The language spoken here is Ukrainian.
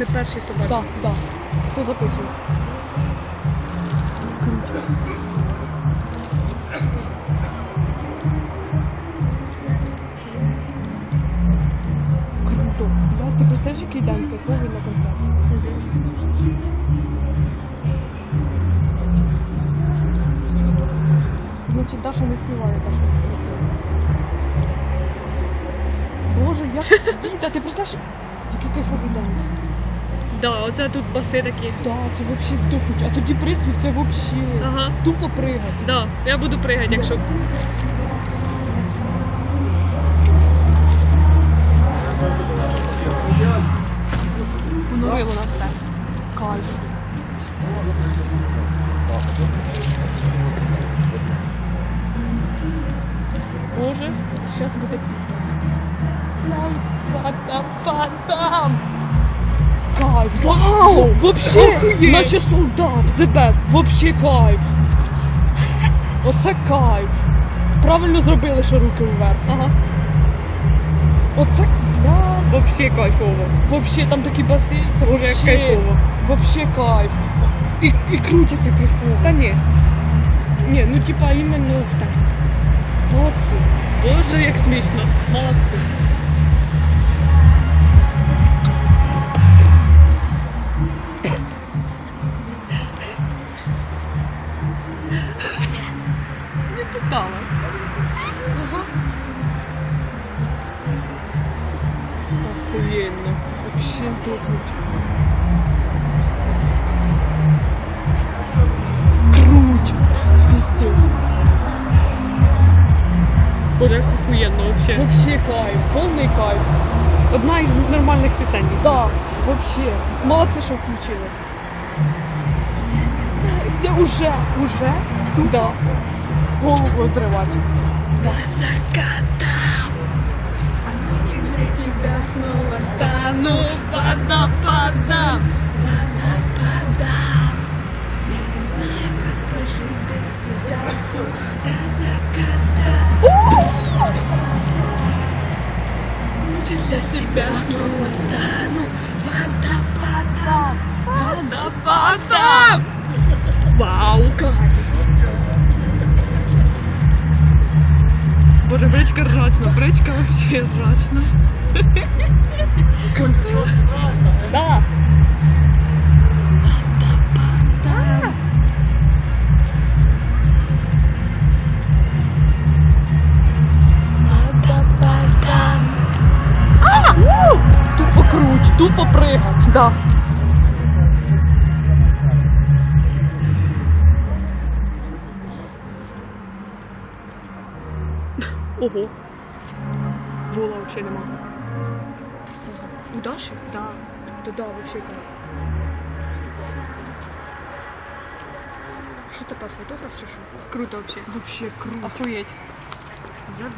Не перший, хто бачив. Так, так. Хто записує? Круто. Круто. Бля, ти представляєш, який день кайфовий на концерті? Значить, Даша не співає, Даша не працює. Боже, як Діта, ти представляєш, який кайфовий денс? Да, оце тут баси такі. Да, це вообще здохнуть, а тоді приспів це вообще Ага. тупо пригати. Да, я буду пригати, якщо. Понурило нас все. Кайф. Боже, зараз буде пісня. Ла-па-та-па-там. Кайф. Вау! Вообще, Охуєть. наче солдат. The best. Вообще кайф. Оце кайф. Правильно зробили, що руки вверх. Ага. Оце бля. Вообще кайфово. Вообще там такі баси, це як вообще, кайфово. вообще кайф. І, і крутяться кайфово. Та ні. Ні, ну типа іменно в так. Молодці, Боже, як смішно. молодці. Не питалась. Ага. Охуєнно. Вообще здохнуть. Круть. Пиздец. Боже, як охуєнно вообще. Вообще кайф, повний кайф. Одна із нормальних пісень. Да, вообще. Молодці, що включили. Це уже, уже туда голову отрывать. До заката А ночью для тебя снова стану водопадом Водопадом Я не знаю, как прожить без тебя До заката Ночью для тебя снова стану водопадом Водопадом Вау, Боже, бричка ржачна, бричка вообще ржачна. Да. Тупо круть, тупо пригать. Да. Ого. Вола вообще нема. У Даші? Да. То да, вообще кайф. Що тепер фотограф чи що? Круто вообще. Вообще круто. Охуеть. Взяв